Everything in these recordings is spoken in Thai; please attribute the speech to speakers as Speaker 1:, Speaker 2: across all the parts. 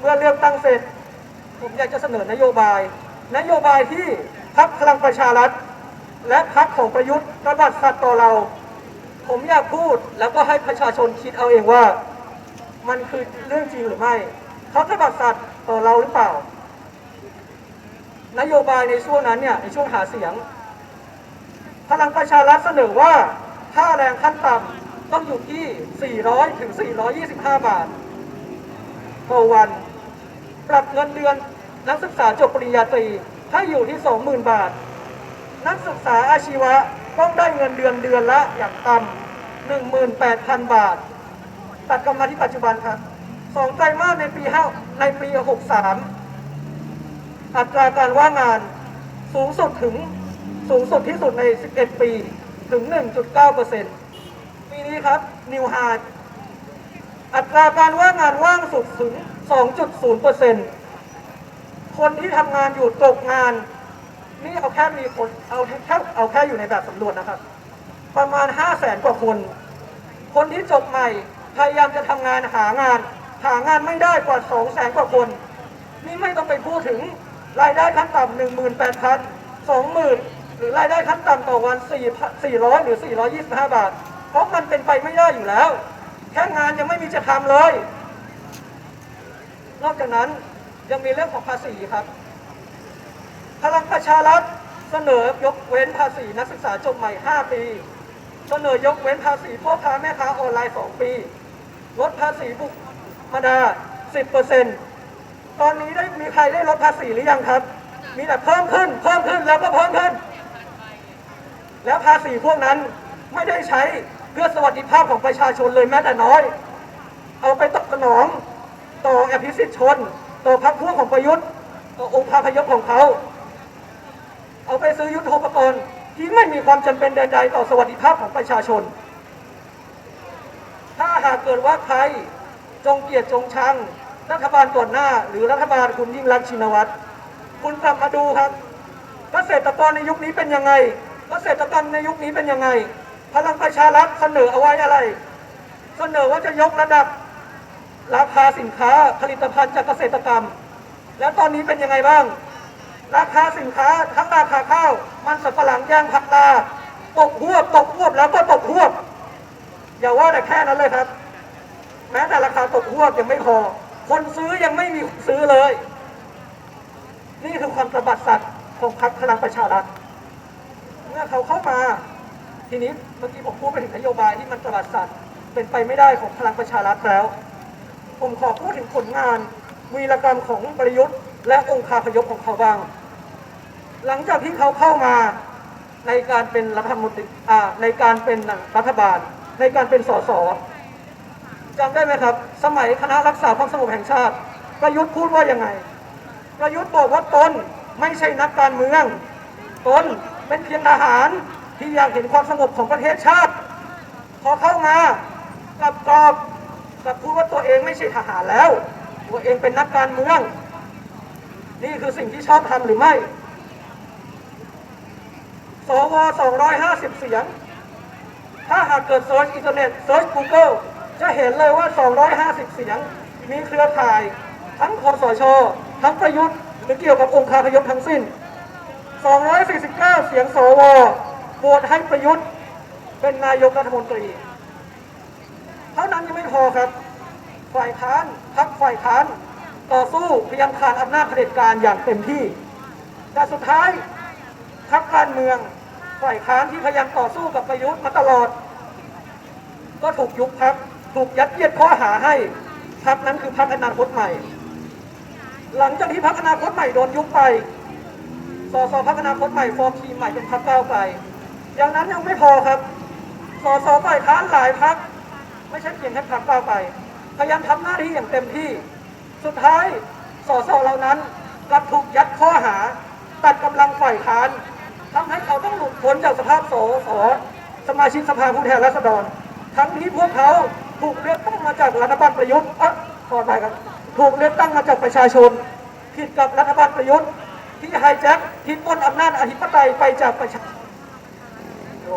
Speaker 1: เมื่อเลือกตั้งเสร็จ ผมอยากจะเสนอนโยบาย นโยบายที่พักพลังประชารัฐ และพักของประยุทธ์ระบัดสัตว์ต่อเรา ผมอยากพูดแล้วก็ให้ประชาชนคิดเอาเองว่า มันคือเรื่องจริงหรือไม่เขาตบัดสัตว์ต่อเราหรือเปล่า นโยบายในช่วงนั้นเนี่ยในช่วงหาเสียง พลังประชารัฐเสนอว่าค่าแรงขั้นต่ำต้องอยู่ที่ 400 ถึง 425 บาทต่อวัน ปรับเงินเดือนนักศึกษาจบปริญญาตรีให้อยู่ที่ 20,000 บาท นักศึกษาอาชีวะต้องได้เงินเดือนเดือนละอย่างต่ำ18,000 บาท ตัดกลับมาที่ปัจจุบันครับสองไตรมาสในปี5ในปี 63 อัตราการว่างงานสูงสุดถึงสูงสุดที่สุดใน 11 ปีถึง 1.9%ปีนี้ครับนิวไฮอัตราการว่างงานว่างสุดถึง 2.0%คนที่ทำงานอยู่ตกงาน นี่เอาแค่มีคนเอาแค่เอาแค่อยู่ในแบบสำรวจนะครับ ประมาณ 5 0 0แสนกว่าคน คนที่จบใหม่พยายามจะทำงานหางาน หางานไม่ได้กว่า 2 0 0แสนกว่าคน นี่ไม่ต้องไปพูดถึงรายได้ขั้นต่ำหนึ่งหมื่นแปดพันสองหรือรายได้ขั้นต่ำต่อวันสี่สี่ร้อยหรือสี่ร้อยยี่สิบห้าบาท เพราะมันเป็นไปไม่ได้อยู่แล้ว แค่งานยังไม่มีจะทำเลย นอกจากนั้นยังมีเรื่องของภาษีครับ พลังประชารัฐเสนอยกเว้นภาษีนักศึกษาจบใหม่ 5 ปี เสนอยกเว้นภาษีพ่อค้าแม่ค้าออนไลน์ 2 ปี ลดภาษีบุคคลธรรมดา 10%ตอนนี้ได้มีใครได้ลดภาษีหรือยังครับ มีแต่เพิ่มขึ้น เพิ่มขึ้นแล้วก็เพิ่มขึ้น แล้วภาษีพวกนั้นไม่ได้ใช้เพื่อสวัสดิภาพของประชาชนเลยแม้แต่น้อย เอาไปตอบสนอง ต่ออภิสิทธิชน ต่อพรรคพวกของประยุทธ์ ต่อองค์คาพยพของเขา เอาไปซื้อยุทธปกรณ์ที่ไม่มีความจำเป็นใดๆต่อสวัสดิภาพของประชาชน ถ้าหากเกิดว่าใครจงเกียดจงชังรัฐบาลก่อนหน้า หรือรัฐบาลคุณยิ่งรักชินวัตรคุณกลับมาดูครับเกษตรกรในยุคนี้เป็นยังไงเกษตรกรรมในยุคนี้เป็นยังไง พลังประชารัฐเสนอเอาไว้อะไร เสนอว่าจะยกระดับ ราคาสินค้าผลิตภัณฑ์จากเกษตรกรรม แล้วตอนนี้เป็นยังไงบ้าง ราคาสินค้าทั้งราคาข้าว มันสำปะหลังยางผักตาตกหวบตกหวบแล้วก็ตกหวบอย่าว่าแต่แค่นั้นเลยครับ แม้แต่ราคาตกหวบยังไม่พอ คนซื้อยังไม่มีซื้อเลย นี่คือความสะบัดสัตว์ของพรรคพลังประชารัฐเมื่อเขาเข้ามา ทีนี้เมื่อกี้ผมพูดไปถึงนโยบายที่มันสะบัดสัตว์เป็นไปไม่ได้ของพลังประชารัฐแล้ว ผมขอพูดถึงผลงานวีรกรรมของประยุทธ์ และองค์คาพยพของเขาบ้าง หลังจากที่เขาเข้ามาในการเป็นรัฐมนตรีอ่าในการเป็นรัฐบาล ในการเป็นสสจำได้ไหมครับ สมัยคณะรักษาความสงบแห่งชาติ ประยุทธ์พูดว่ายังไง ประยุทธ์บอกว่าตนไม่ใช่นักการเมืองตนเป็นเพียงทหารที่อยากเห็นความสงบของประเทศชาติ พอเข้ามากลับตอบ กลับพูดว่าตัวเองไม่ใช่ทหารแล้ว ตัวเองเป็นนักการเมือง นี่คือสิ่งที่ชอบทำหรือไม่ สว 250 เสียง ถ้าหากเกิดเซิร์ชอินเทอร์เน็ตเซิร์ช Google จะเห็นเลยว่า 250 เสียง มีเครือข่าย ทั้งคอสช ทั้งประยุทธ์หรือเกี่ยวกับองค์คาพยพทั้งสิ้น 249 เสียงสวโหวตให้ประยุทธ์เป็นนายกรัฐมนตรี เท่านั้น พอครับ ฝ่ายค้านพักฝ่ายค้าน ต่อสู้พยายามขานอำนาจเผด็จการอย่างเต็มที่ แต่สุดท้ายพักการเมือง ฝ่ายค้านที่พยายามต่อสู้กับประยุทธ์มาตลอด ก็ถูกยุบพักถูกยัดเยียดข้อหาให้พักนั้นคือพักอนาคตใหม่ หลังจากที่พักอนาคตใหม่โดนยุบไปสสพักอนาคตใหม่ฟอร์มทีมใหม่เป็นพักก้าไกลอย่างนั้นยังไม่พอครับสสฝ่ายค้านหลายพัก ไม่ใช่เพียงแค่พักก้าวไกลพยายามทำหน้าที่อย่างเต็มที่ สุดท้ายสสเหล่านั้นกลับถูกยัดข้อหา ตัดกำลังฝ่ายค้านทำให้เขาต้องหลุดพ้นจากสภาพสสสมาชิกสภาผู้แทนราษฎร ทั้งนี้พวกเขาถูกเลือกตั้งมาจากรัฐบาลประยุทธ์อะขอไปครับถูกเลือกตั้งมาจากประชาชน ผิดกับรัฐบาลประยุทธ์ ที่ไฮแจ็คทิ้งบนอำนาจอธิปไตยไปจากประชาโอ้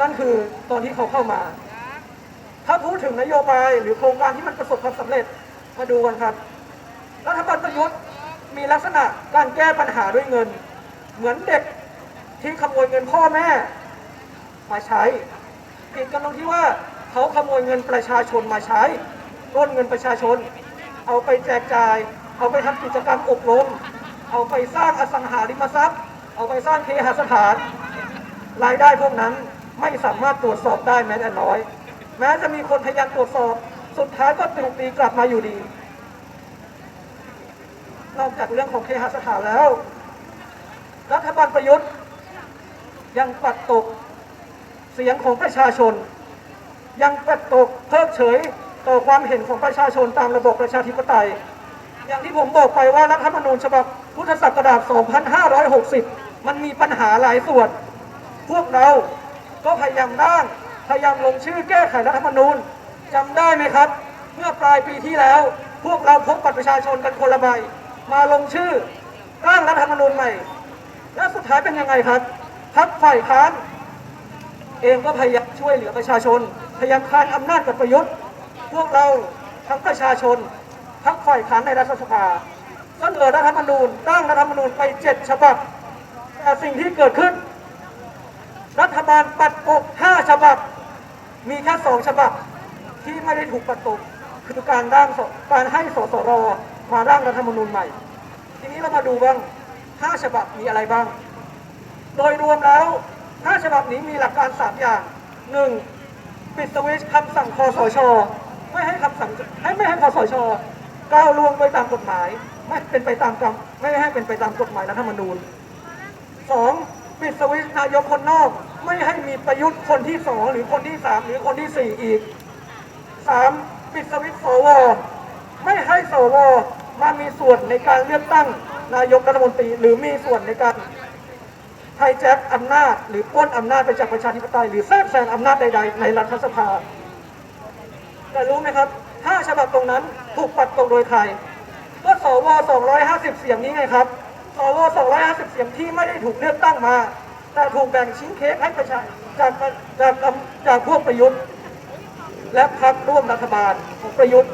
Speaker 1: นั่นคือตอนที่เขาเข้ามา ถ้าพูดถึงนโยบายหรือโครงการที่มันประสบความสำเร็จมาดูกันครับ รัฐบาลประยุทธ์มีลักษณะการแก้ปัญหาด้วยเงิน เหมือนเด็กที่ขโมยเงินพ่อแม่ มาใช้ผิดกันตรงที่ว่าเขาขโมยเงินประชาชนมาใช้ปล้นเงินประชาชน เอาไปแจกจ่าย เอาไปทำกิจกรรมอบรม เอาไปสร้างอสังหาริมทรัพย์ เอาไปสร้างเคหสถาน รายได้พวกนั้น ไม่สามารถตรวจสอบได้แม้แต่น้อย แม้จะมีคนพยายามตรวจสอบ สุดท้ายก็ถูกตีกลับมาอยู่ดี นอกจากเรื่องของเคหสถานแล้ว รัฐบาลประยุทธ์ยังปัดตกเสียงของประชาชน ยังปัดตกเพิกเฉยต่อความเห็นของประชาชนตามระบบประชาธิปไตย อย่างที่ผมบอกไปว่ารัฐธรรมนูญฉบับพุทธศักราช 2560 มันมีปัญหาหลายส่วน พวกเรา ก็พยายามร่าง พยายามลงชื่อแก้ไขรัฐธรรมนูญจำได้ไหมครับ เมื่อปลายปีที่แล้ว พวกเราพบบัตรประชาชนกันคนละใบมาลงชื่อร่างรัฐธรรมนูญใหม่ และสุดท้ายเป็นยังไงครับพักฝ่ายค้านเองก็พยายามช่วยเหลือประชาชน พยายามค้านอำนาจกับประยุทธ์พวกเราทั้งประชาชนทั้งฝ่ายค้านในรัฐสภาเสนอรัฐธรรมนูญร่างรัฐธรรมนูญไปเจ็ดฉบับแต่สิ่งที่เกิดขึ้น รัฐบาลปัดตกห้าฉบับ มีแค่สองฉบับที่ไม่ได้ถูกปัดตกคือการร่างการให้สสรมาร่างรัฐธรรมนูญใหม่ ทีนี้เรามาดูบ้างห้าฉบับมีอะไรบ้าง โดยรวมแล้ว5ฉบับนี้มีหลักการ3อย่าง 1. ปิดสวิตช์คำสั่งคอสชไม่ให้คำสั่งให้ไม่ให้คอสชก้าวล่วงไปตามกฎหมาย ไม่เป็นไปตามกรรมไม่ให้เป็นไปตามกฎหมายรัฐธรรมนูญ 2. ปิดสวิตช์นายกคนนอก ไม่ให้มีประยุทธ์คนที่2หรือคนที่3หรือคนที่4อีก 3. ปิดสวิตช์สวไม่ให้สวมามีส่วนในการเลือกตั้งนายกรัฐมนตรี หรือมีส่วนในการไฮแจ็คอำนาจ หรือปล้นอำนาจไปจากประชาธิปไตยหรือแทรกแซงอำนาจใดๆ ในรัฐสภาแต่รู้ไหมครับถ้าฉบับตรงนั้นถูกปัดตกโดยใครก็สว 250 เสียงนี้ไงครับสว 250 เสียงที่ไม่ได้ถูกเลือกตั้งมา แต่ถูกแบ่งชิ้นเค้กให้ประชาจากจากจากพวกประยุทธ์ และพรรคร่วมรัฐบาลของประยุทธ์